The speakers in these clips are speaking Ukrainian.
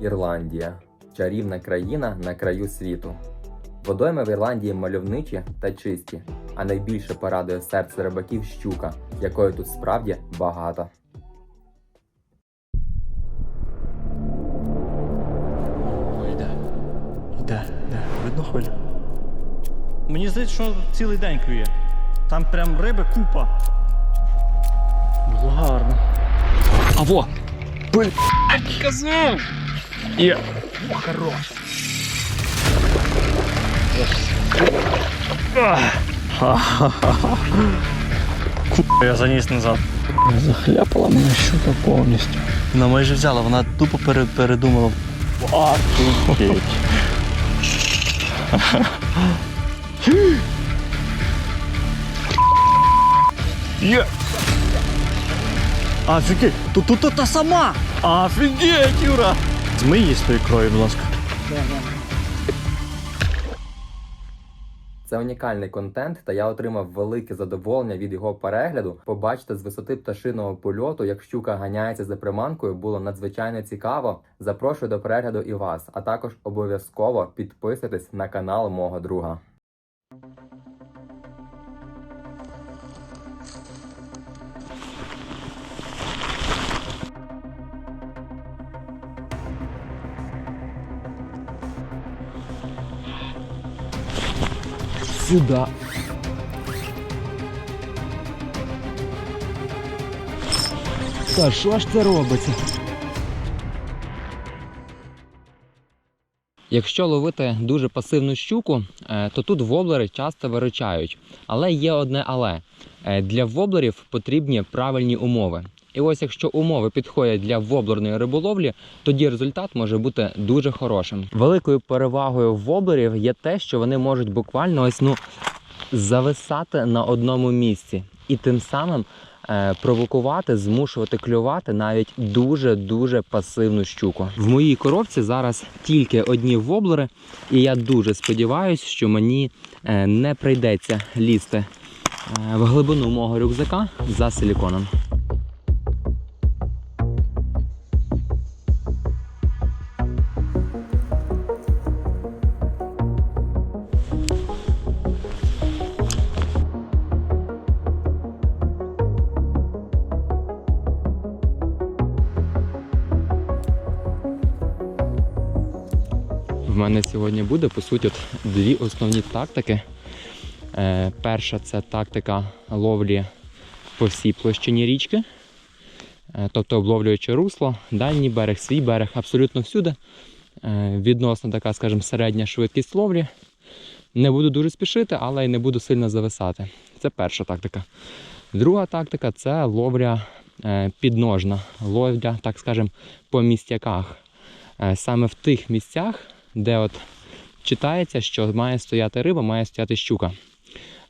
Ірландія чарівна країна на краю світу. Водойми в Ірландії мальовничі та чисті, а найбільше порадує серце рибаків щука, якої тут справді багато. О, йде. Йде, йде. Видно хвиля. Мені здається, що цілий день клює. Там прям риби купа. Гарно. А во! Блін! Казав! Є! О, хорош! Купа, я заніс назад. Захляпала мене щука повністю. Вона майже взяла, вона тупо пере- передумала. Офігеть. Є! Офігеть! Тут тут та сама! Офігеть, Юра! Змий її з тої крові, будь ласка. Це унікальний контент, та я отримав велике задоволення від його перегляду. Побачити з висоти пташиного польоту, як щука ганяється за приманкою, було надзвичайно цікаво. Запрошую до перегляду і вас, а також обов'язково підписуйтесь на канал мого друга. Сюда. Та що ж це робиться? Якщо ловити дуже пасивну щуку, е, то тут воблери часто виручають. Але є одне але Е, для воблерів потрібні правильні умови. І ось якщо умови підходять для воблерної риболовлі, тоді результат може бути дуже хорошим. Великою перевагою воблерів є те, що вони можуть буквально ось ну зависати на одному місці і тим самим е, провокувати, змушувати клювати навіть дуже дуже пасивну щуку. В моїй коробці зараз тільки одні воблери, і я дуже сподіваюся, що мені е, не прийдеться лізти е, в глибину мого рюкзака за силіконом. Сьогодні буде по суті дві основні тактики. Е, перша це тактика ловлі по всій площині річки, Е, тобто обловлюючи русло, дальній берег, свій берег, абсолютно всюди. Е, відносно така, скажімо, середня швидкість ловлі. Не буду дуже спішити, але й не буду сильно зависати. Це перша тактика. Друга тактика це ловля підножна, ловля, так скажемо, по містяках. Саме в тих місцях, де от читається, що має стояти риба, має стояти щука.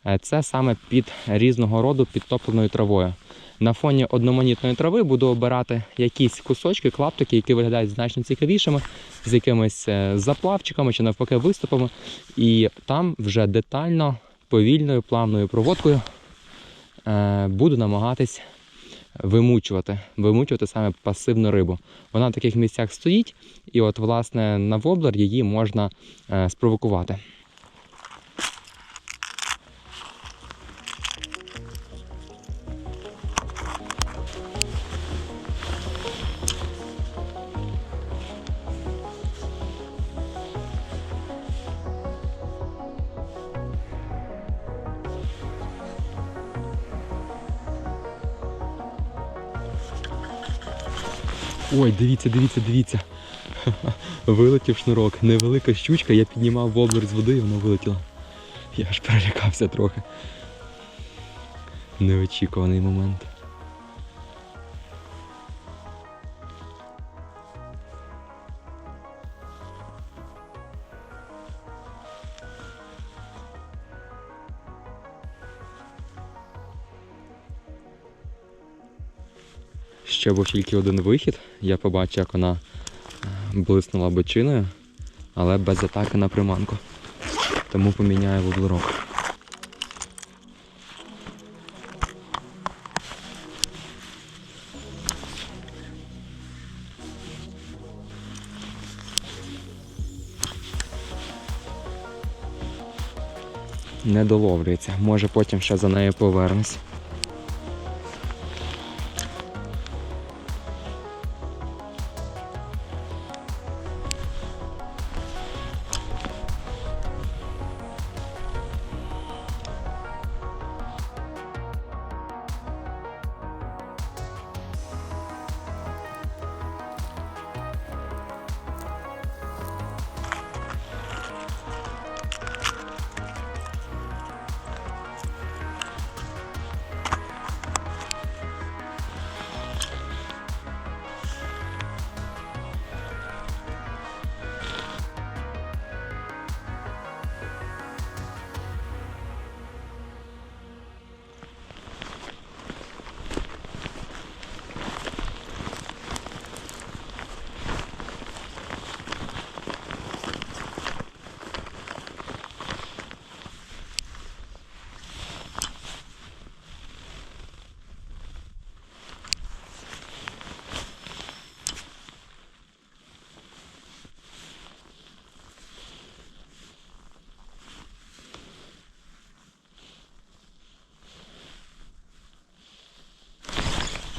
Е, Це саме під різного роду підтопленою травою. На фоні одноманітної трави буду обирати якісь кусочки, клаптики, які виглядають значно цікавішими, з якимись е, заплавчиками чи навпаки виступами. І там вже детально, повільною, плавною проводкою е, буду намагатись вимучувати, вимучувати саме пасивну рибу. Вона в таких місцях стоїть, і от, власне, на воблер її можна е, спровокувати. Ой, дивіться, дивіться, дивіться. Вилетів шнурок. Невелика щучка, я піднімав воблер з води і воно вилетіло. Я аж перелякався трохи. Неочікуваний момент. ще був тільки один вихід. Я побачив, як вона е, блиснула бочиною, але без атаки на приманку. Тому поміняю вуглерок. Не доловлюється, може потім ще за нею повернусь.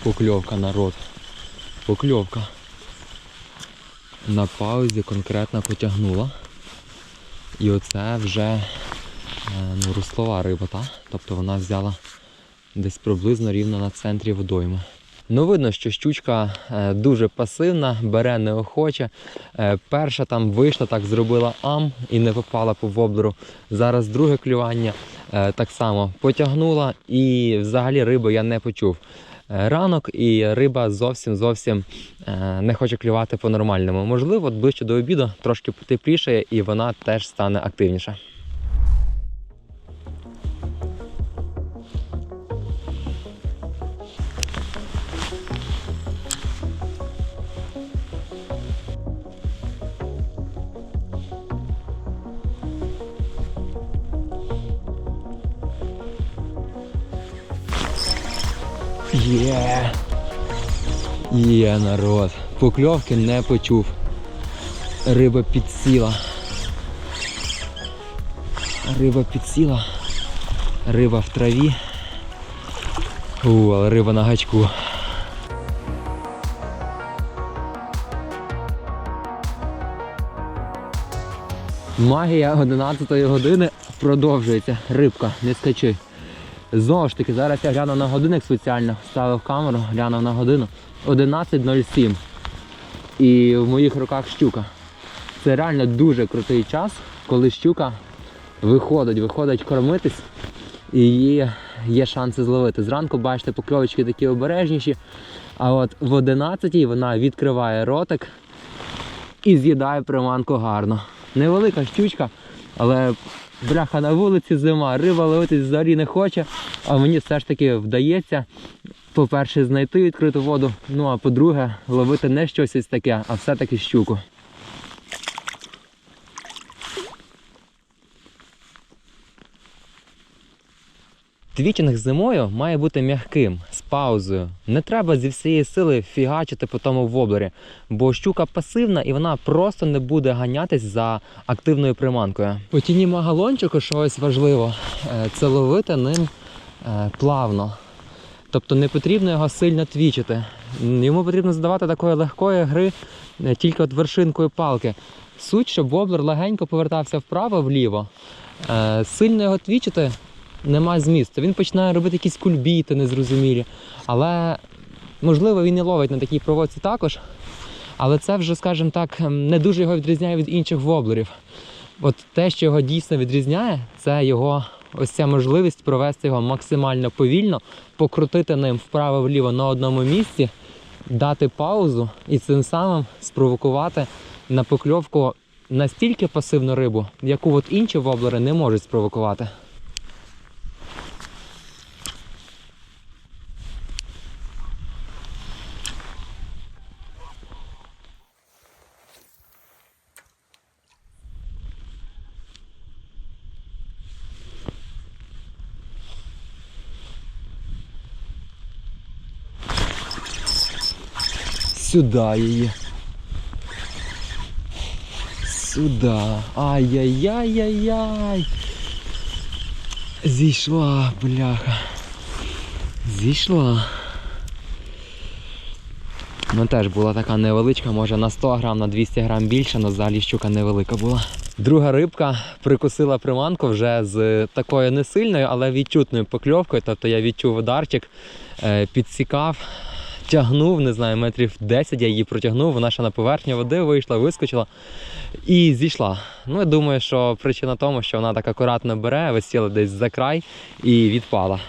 Покльовка, народ. Покльовка. На паузі конкретно потягнула. І оце вже е, ну, руслова риба, та? Тобто вона взяла десь приблизно рівно на центрі водойми. Ну, видно, що щучка е, дуже пасивна, бере неохоче. Е, перша там вийшла, так зробила ам і не попала по воблеру. Зараз друге клювання так само потягнула і взагалі рибу я не почув. Е, Ранок і риба зовсім зовсім е, не хоче клювати по-нормальному. Можливо, ближче до обіду трошки потеплішає і вона теж стане активніша. Є. Є народ. Покльовки не почув. Риба підсіла. Риба підсіла. Риба в траві. У, але риба на гачку. Магія 11 години продовжується. Рибка, не скачи. Знову ж таки, зараз я глянув на годинник спеціально, ставив камеру, глянув на годину. 11.07. І в моїх руках щука. Це реально дуже крутий час, коли щука виходить, виходить кормитись і її є шанси зловити. Зранку, бачите, покльовочки такі обережніші. А от в 11 вона відкриває ротик і з'їдає приманку гарно. Невелика щучка, але бляха на вулиці зима, риба ловитись взагалі не хоче, а мені все ж таки вдається, по-перше, знайти відкриту воду, ну а по-друге, ловити не щось ось таке, а все-таки щуку. Твічинг зимою має бути м'яким, з паузою. Не треба зі всієї сили фігачити по тому воблері, бо щука пасивна і вона просто не буде ганятись за активною приманкою. У тіні магалончику щось важливо е, це ловити ним е, плавно. Тобто не потрібно його сильно твічити. Йому потрібно задавати такої легкої гри е, тільки от вершинкою палки. Суть, щоб воблер легенько повертався вправо-вліво. Сильно його твічити нема змісту. Він починає робити якісь кульбіти незрозумілі. Але можливо він і ловить на такій проводці також. Але це вже, скажімо так, ем, не дуже його відрізняє від інших воблерів. От те, що його дійсно відрізняє, це його ось ця можливість провести його максимально повільно, покрутити ним вправо-вліво на одному місці, дати паузу і цим самим спровокувати на покльовку настільки пасивну рибу, яку от інші воблери не можуть спровокувати. Сюда її. Сюда. Ай-яй-яй-яй-яй. Зійшла, бляха. Зійшла. Ну теж була така невеличка, може на 100 грам, на 200 грам більше, але взагалі щука невелика була. Друга рибка прикусила приманку вже з такою не сильною, але відчутною покльовкою. Тобто я відчув ударчик, е, підсікав, тягнув, не знаю, метрів 10 я її протягнув, вона ще на поверхню води вийшла, вискочила і зійшла. Ну, я думаю, що причина тому, що вона так акуратно бере, висіла десь за край і відпала.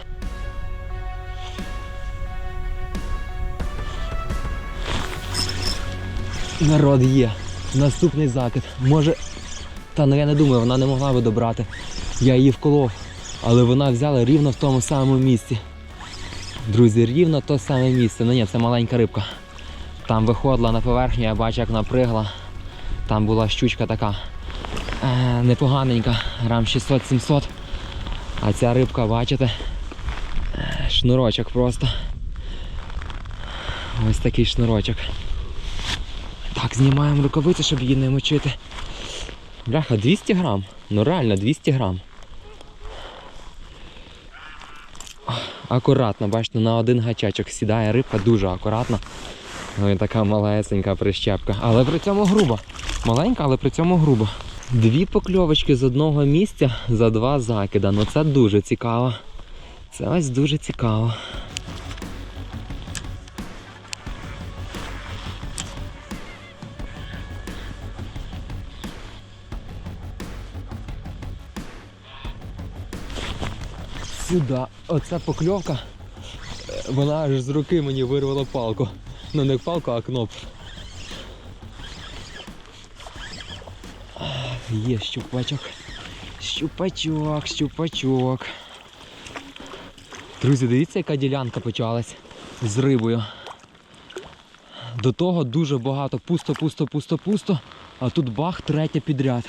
Народ є. Наступний закид. Може. Та ну я не думаю, вона не могла би добрати. Я її вколов. Але вона взяла рівно в тому самому місці. Друзі, рівно то саме місце. Ну ні, це маленька рибка. Там виходила на поверхню, я бачу, як вона. Там була щучка така е, непоганенька, грам 600-700. А ця рибка, бачите, е, шнурочок просто. Ось такий шнурочок. Так, знімаємо рукавиці, щоб її не мочити. Бляха, 200 грам. Ну реально 200 грам. Акуратно, бачите, на один гачачок сідає рибка дуже акуратно. Ну і така малесенька прищепка. Але при цьому груба. Маленька, але при цьому груба. Дві покльовочки з одного місця за два закида. Ну це дуже цікаво. Це ось дуже цікаво. Сюди. Оця покльовка. е, Вона аж з руки мені вирвала палку. Ну не палку, а кнопку. Є щупачок. Щупачок, щупачок. Друзі, дивіться, яка ділянка почалась з рибою. До того дуже багато пусто, пусто, пусто, пусто. А тут бах, третя підряд.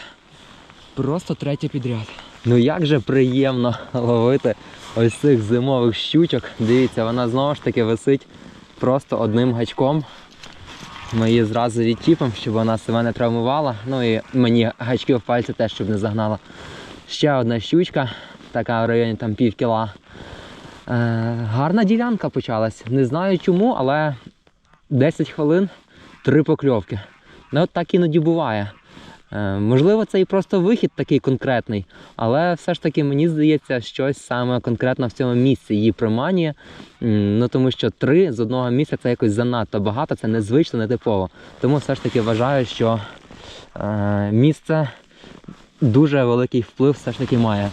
Просто третя підряд. Ну як же приємно ловити ось цих зимових щучок. Дивіться, вона знову ж таки висить просто одним гачком. Ми її зразу відчіпимо, щоб вона себе не травмувала. Ну і мені гачки в пальці теж, щоб не загнала. Ще одна щучка, така в районі там пів кіла. Е, гарна ділянка почалась. Не знаю чому, але 10 хвилин, три покльовки. Ну от так іноді буває. Е, можливо, це і просто вихід такий конкретний, але все ж таки мені здається, щось саме конкретно в цьому місці її приманює. Ну тому що три з одного місця це якось занадто багато, це незвично, нетипово. Тому все ж таки вважаю, що е, місце дуже великий вплив все ж таки має.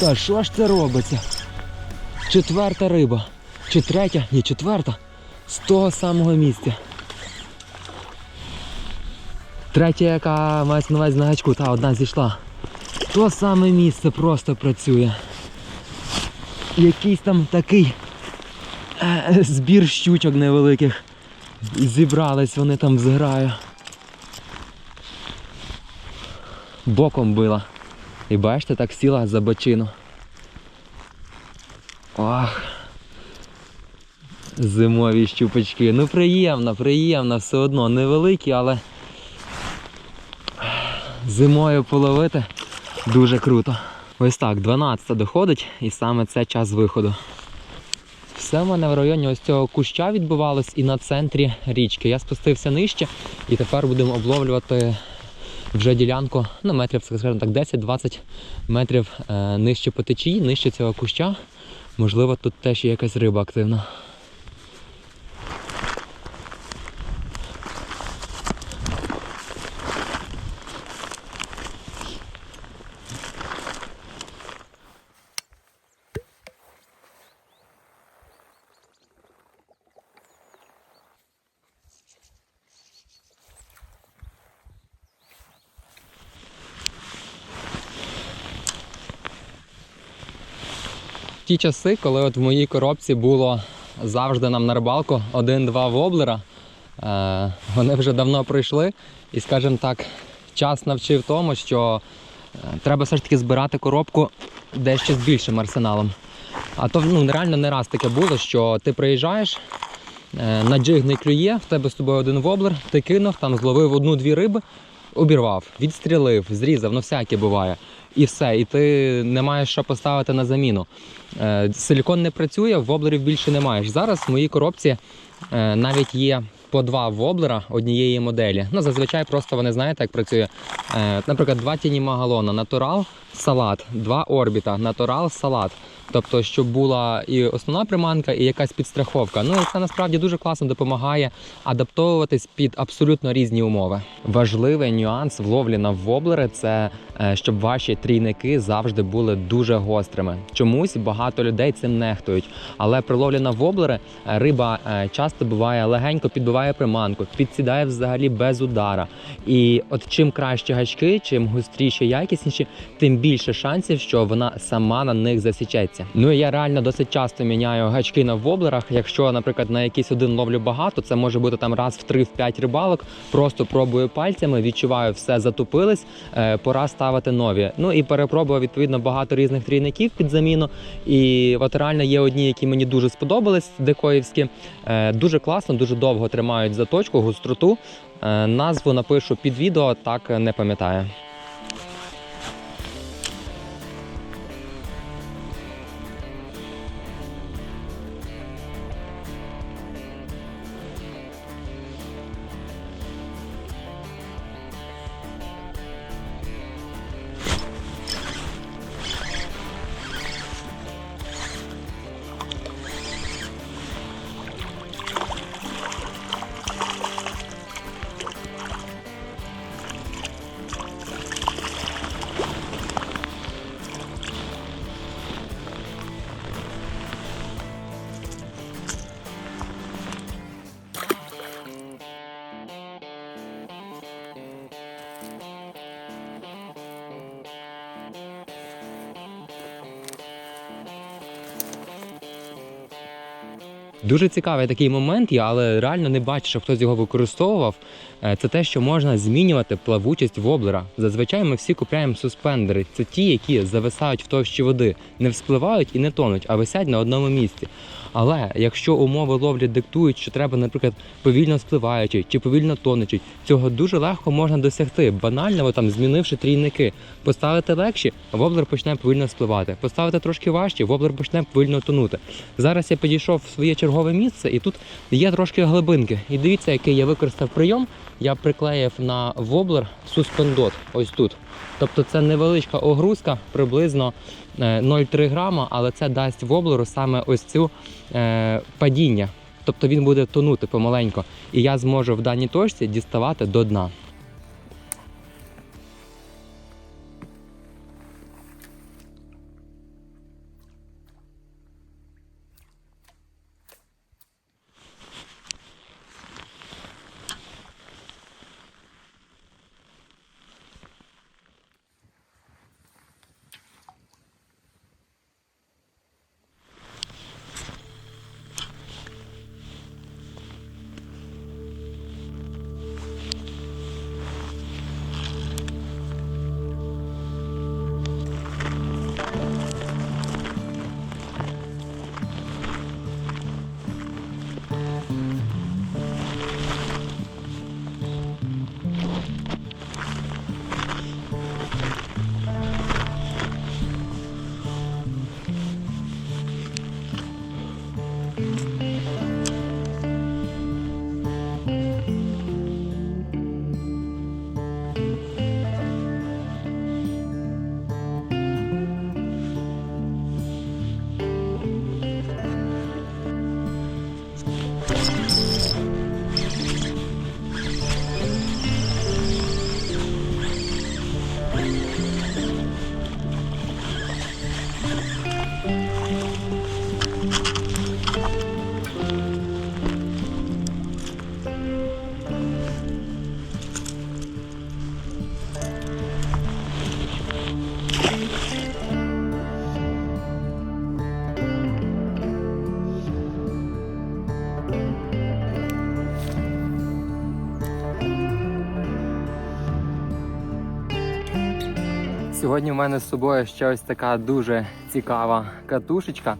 Та що ж це робиться? Четверта риба. Чи третя? Ні, четверта. З того самого місця. Третя, яка мається на увазі на гачку, та одна зійшла. То саме місце просто працює. Якийсь там такий е, збір щучок невеликих. Зібрались вони там з граю. Боком била. І бачите, так сіла за бочину. Ох. Зимові щупачки. Ну приємно, приємно, все одно невеликі, але зимою половити дуже круто. Ось так, 12 доходить і саме це час виходу. Все в мене в районі ось цього куща відбувалось і на центрі річки. Я спустився нижче і тепер будемо обловлювати вже ділянку, на метрів, скажімо так, 10-20 метрів е, нижче по течії, нижче цього куща. Можливо, тут теж є якась риба активна. Ті часи, коли от в моїй коробці було завжди нам на рибалку один-два воблера, е, вони вже давно пройшли. І, скажімо так, час навчив тому, що е, треба все ж таки збирати коробку дещо з більшим арсеналом. А то ну, реально не раз таке було, що ти приїжджаєш, е, на джиг клює, в тебе з тобою один воблер, ти кинув, там зловив одну-дві риби, обірвав, відстрілив, зрізав, ну всяке буває. І все, і ти не маєш що поставити на заміну. Е, Силікон не працює, воблерів більше не маєш. Зараз в моїй коробці е, навіть є по два воблера однієї моделі. Ну, зазвичай просто вони знаєте, як працює. Е, Наприклад, два тіні магалона, натурал, салат, два орбіта, натурал, салат. Тобто, щоб була і основна приманка, і якась підстраховка. Ну і це насправді дуже класно допомагає адаптовуватись під абсолютно різні умови. Важливий нюанс в ловлі на воблери це е, щоб ваші трійники завжди були дуже гострими. Чомусь багато людей цим нехтують. Але при ловлі на воблери е, риба часто буває легенько підбиває приманку, підсідає взагалі без удара. І от чим краще гачки, чим густріші, якісніші, тим більше шансів, що вона сама на них засічеться. Ну і я реально досить часто міняю гачки на воблерах. Якщо, наприклад, на якийсь один ловлю багато, це може бути там раз в 3-5 рибалок. Просто пробую пальцями, відчуваю, все затупились. е, Пора ставити нові. Ну і перепробував відповідно багато різних трійників під заміну. І от реально є одні, які мені дуже сподобались, декоївські. Е, Дуже класно, дуже довго тримають заточку, гостроту. Е, Назву напишу під відео, так е, не пам'ятаю. Дуже цікавий такий момент, я але реально не бачу, що хтось його використовував. Е, Це те, що можна змінювати плавучість воблера. Зазвичай ми всі купляємо суспендери. Це ті, які зависають в товщі води, не вспливають і не тонуть, а висять на одному місці. Але якщо умови ловлі диктують, що треба, наприклад, повільно спливаючи чи повільно тонучи, цього дуже легко можна досягти, банально там змінивши трійники. Поставити легші, воблер почне повільно спливати. Поставити трошки важче, воблер почне повільно тонути. Зараз я підійшов в своє чергове місце, і тут є трошки глибинки. І дивіться, який я використав прийом. Я приклеїв на воблер суспендот. Ось тут. Тобто це невеличка огрузка, приблизно е, 0,3 грама, але це дасть воблеру саме ось цю е, падіння. Тобто він буде тонути помаленько. І я зможу в даній точці діставати до дна. Сьогодні в мене з собою ще ось така дуже цікава катушечка.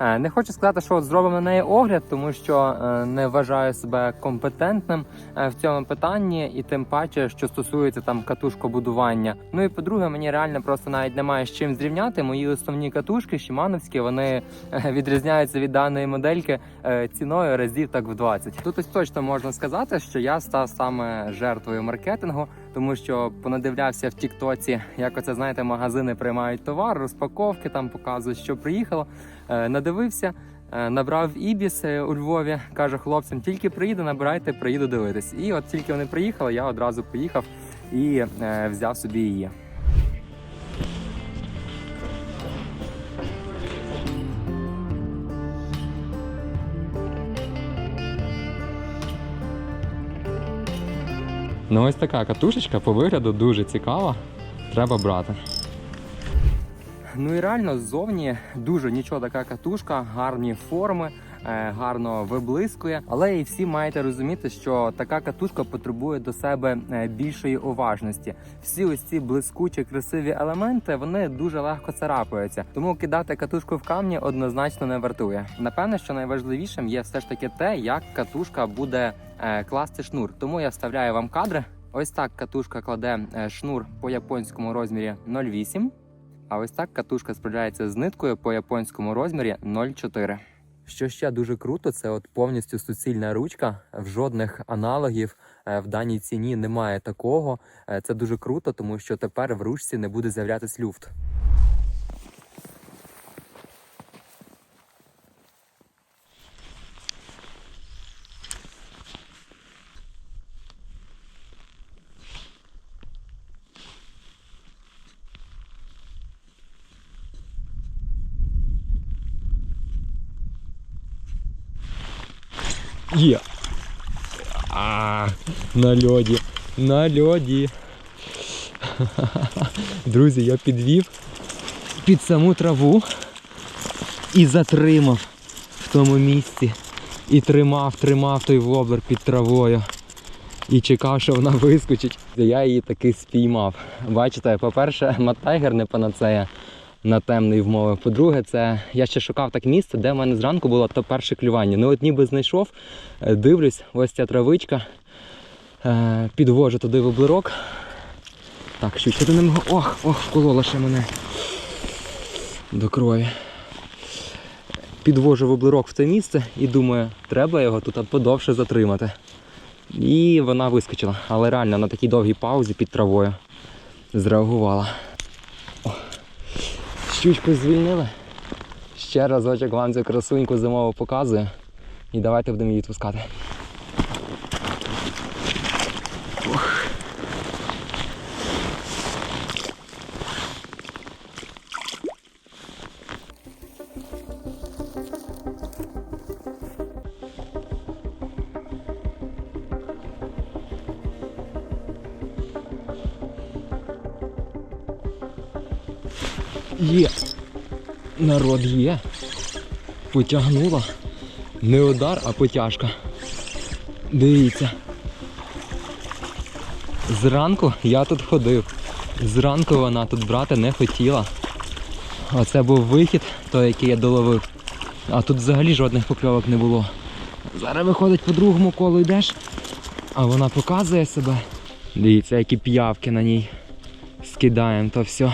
Е, Не хочу сказати, що от зробимо на неї огляд, тому що е, не вважаю себе компетентним е, в цьому питанні, і тим паче, що стосується там катушкобудування. Ну і по-друге, мені реально просто навіть немає з чим зрівняти. Мої основні катушки шімановські, вони відрізняються від даної модельки ціною разів так в 20. Тут ось точно можна сказати, що я став саме жертвою маркетингу, тому що понадивлявся в Тіктоці, як оце знаєте, магазини приймають товар, розпаковки там показують, що приїхало. Е, Надивився. е, Набрав Ібіс е, у Львові, каже хлопцям, тільки приїду, набирайте, приїду дивитись. І от тільки вони приїхали, я одразу поїхав і взяв собі її. Ну ось така катушечка по вигляду дуже цікава. Треба брати. Ну і реально ззовні дуже нічого така катушка, гарні форми, гарно виблискує. Але і всі маєте розуміти, що така катушка потребує до себе е, більшої уважності. Всі ось ці блискучі, красиві елементи вони дуже легко царапаються. Тому кидати катушку в камні однозначно не вартує. Напевне, що найважливішим є все ж таки те, як катушка буде е, класти шнур. Тому я вставляю вам кадри. Ось так катушка кладе е, шнур по японському розмірі 0,8. А ось так катушка справляється з ниткою по японському розмірі 0,4. Що ще дуже круто, це от повністю суцільна ручка. В жодних аналогів е, в даній ціні немає такого. Е, Це дуже круто, тому що тепер в ручці не буде з'являтись люфт. Є. А, на льоді. На льоді. Друзі, я підвів під саму траву і затримав в тому місці. І тримав, тримав той воблер під травою. І чекав, що вона вискочить. Я її таки спіймав. Бачите, по-перше, Маттайгер не панацея на темної вмови. По-друге, це я ще шукав так місце, де в мене зранку було то перше клювання. Ну от ніби знайшов, е, дивлюсь, ось ця травичка. Е, Підвожу туди воблерок. Так, що ти не мог. Ох, ох, вколола ще мене до крові. Підвожу воблерок в це місце і думаю, треба його тут подовше затримати. І вона вискочила. Але реально на такій довгій паузі під травою зреагувала. Щучку звільнили. Ще разочок вам цю красуньку зимову показую. І давайте будемо її відпускати. Є. Народ є. Потягнула. Не удар, а потяжка. Дивіться. Зранку я тут ходив. Зранку вона тут брати не хотіла. Оце був вихід, той, який я доловив. А тут взагалі жодних покльовок не було. Зараз виходить по другому колу йдеш, а вона показує себе. Дивіться, які п'явки на ній. Скидаємо то все.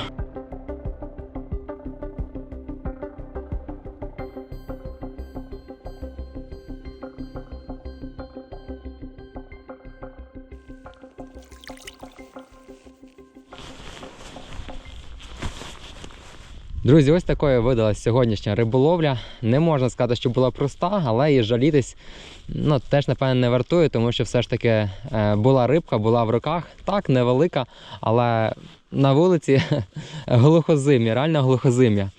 Друзі, ось такою видалась сьогоднішня риболовля. Не можна сказати, що була проста, але і жалітись ну, теж, напевно, не вартує, тому що все ж таки е, була рибка, була в руках. Так, невелика, але на вулиці глухозим'я, реально глухозим'я.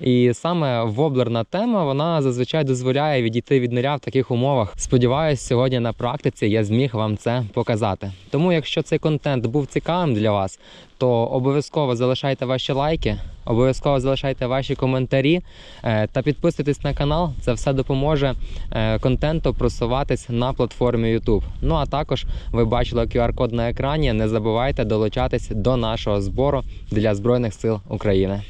І саме воблерна тема вона зазвичай дозволяє відійти від нуля в таких умовах. Сподіваюсь, сьогодні на практиці я зміг вам це показати. Тому, якщо цей контент був цікавим для вас, то обов'язково залишайте ваші лайки, обов'язково залишайте ваші коментарі е, та підписуйтесь на канал. Це все допоможе е, контенту просуватись на платформі YouTube. Ну а також ви бачили QR-код на екрані. Не забувайте долучатись до нашого збору для Збройних сил України.